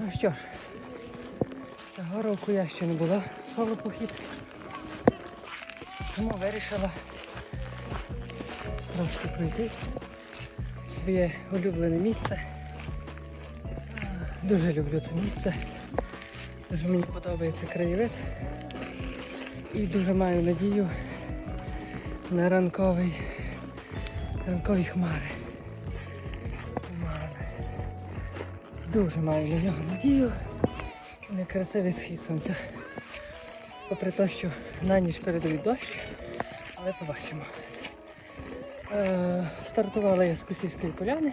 Ну що ж, цього року я ще не була в соло похід. Тому вирішила трошки пройти своє улюблене місце. Дуже люблю це місце. Дуже мені подобається краєвид. І дуже маю надію на ранковий, ранкові хмари. Дуже маю на нього надію. І на красивий схід сонця. Попри те, що на ніч передають дощ, але побачимо. Е, стартувала я з Косівської поляни.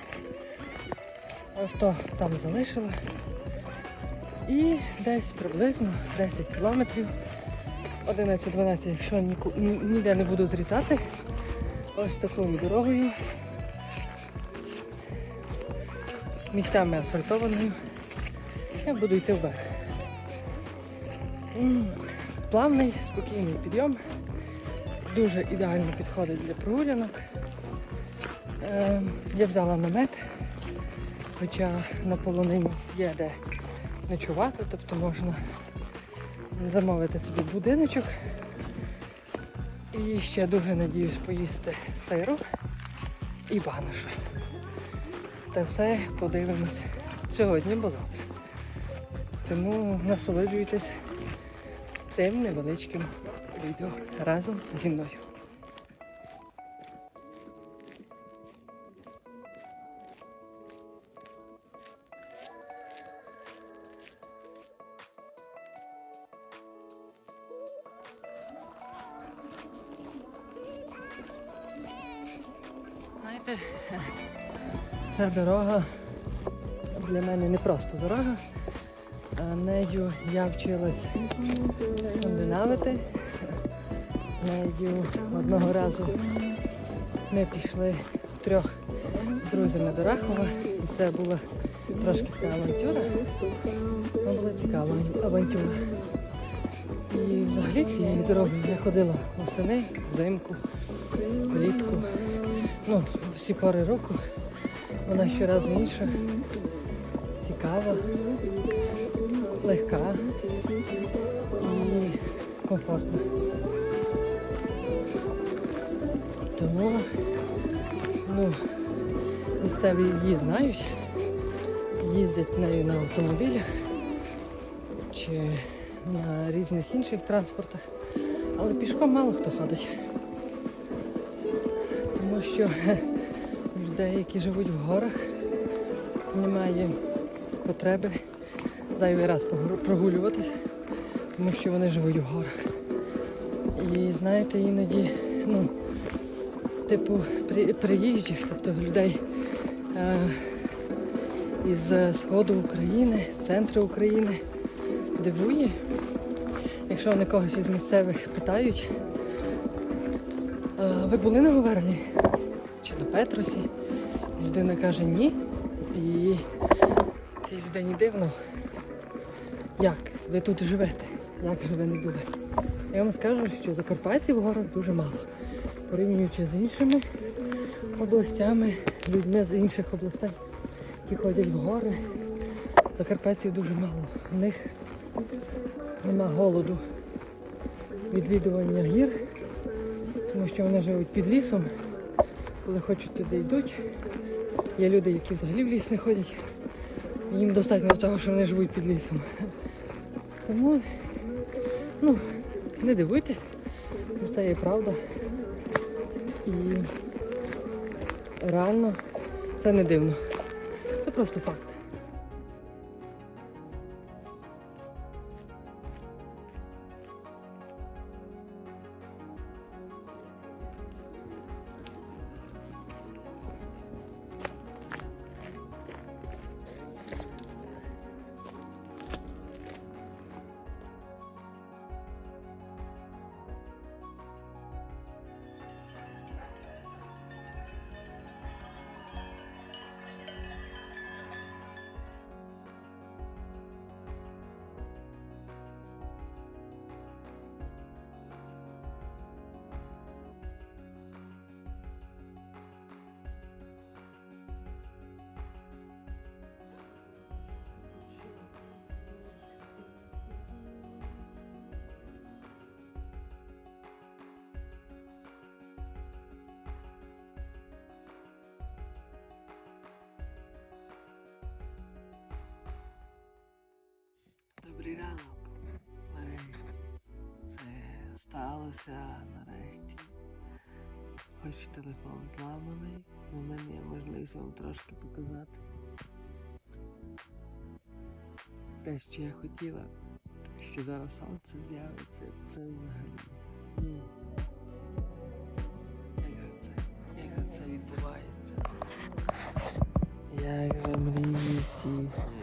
Авто там залишила. І десь приблизно 10 кілометрів, 11-12, якщо ніку- ні- ніде не буду зрізати, ось такою дорогою, місцями асфальтованою, я буду йти в берег. М, Плавний, спокійний підйом, дуже ідеально підходить для прогулянок. Е, я взяла намет, хоча на полонині є де ночувати, тобто можна замовити собі будиночок. І ще дуже надіюсь поїсти сиру і баношу. Та все подивимось сьогодні або завтра. Тому насолоджуйтесь цим невеличким відео разом зі мною. Знаєте, ця дорога для мене не просто дорога. а Нею я вчилась скандинавити. Нею одного разу ми пішли втрьох з друзями до Рахова. І це була трошки така авантюра. Ну, була цікава авантюра. І взагалі цією дорогою я ходила восени, взимку, влітку. Ну, всі пори року. Вона щоразу інша, цікава, легка. І комфортна. Тому ну, місцеві її знають, їздять нею на автомобілях чи на різних інших транспортах, але пішком мало хто ходить. Тому що людей, які живуть в горах, немає потреби зайвий раз прогулюватися, тому що вони живуть в горах. І знаєте, іноді, ну, типу, при, приїжджих, тобто людей е, із сходу України, з центру України, дивує, якщо вони когось із місцевих питають, «А ви були на Говерлі? Чи на Петросі? Людина каже ні. І цій людині дивно, як ви тут живете, як же ви не були. Я вам скажу, що закарпатців в горах дуже мало. Порівнюючи з іншими областями, людьми з інших областей, які ходять в гори, закарпатців дуже мало. У них нема голоду відвідування гір, тому що вони живуть під лісом. Коли хочуть туди йдуть. Є люди, які взагалі в ліс не ходять. Їм достатньо того, що вони живуть під лісом. Тому, ну, не дивуйтесь, бо це є правда. І реально це не дивно. Це просто факт. Вдалося нарешті. Хоч телефон зламаний, але в мене є можливість вам трошки показати. Те, що я хотіла, що зараз сонце з'явиться, це взагалі. Ну, як же це? Як же це відбувається? Як же мрії здійснюються?